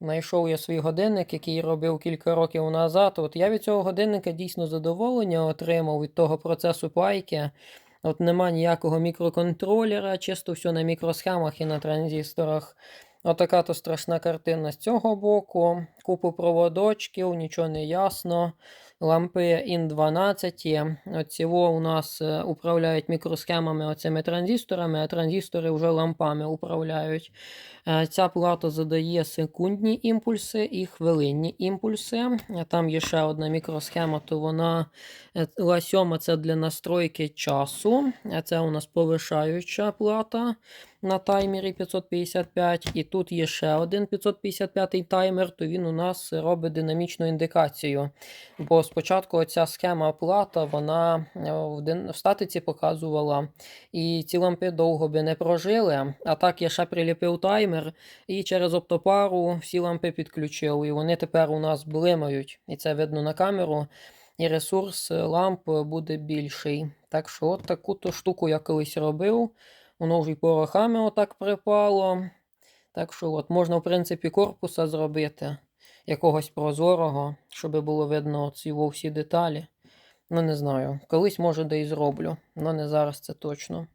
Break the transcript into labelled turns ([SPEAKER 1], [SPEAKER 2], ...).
[SPEAKER 1] Знайшов я свій годинник, який робив кілька років назад. От я від цього годинника дійсно задоволення отримав від того процесу пайки. От нема ніякого мікроконтролера, чисто все на мікросхемах і на транзисторах. Отака то страшна картина з цього боку. Купу проводочків, нічого не ясно. Лампи IN 12. Оціво у нас е, управляють мікросхемами оцими транзисторами, а транзистори вже лампами управляють. Е, Ця плата задає секундні імпульси і хвилинні імпульси. Е, Там є ще одна мікросхема, то вона ла це для настройки часу. Це у нас повишаюча плата на таймері 555. І тут є ще один 555 таймер, то він у нас робить динамічну індикацію. Бо спочатку оця схема плата, вона е, в статиці показувала, і ці лампи довго би не прожили. А так я ще приліпив таймер, і через оптопару всі лампи підключив. І вони тепер у нас блимають. І це видно на камеру. І ресурс е, ламп буде більший. Так що от таку то штуку я колись робив. Воно вже й порохами отак припало. Так що от можна, в принципі, корпуса зробити якогось прозорого, щоб було видно ці всі деталі. Ну, не знаю. Колись, може, де і зроблю, але не зараз це точно.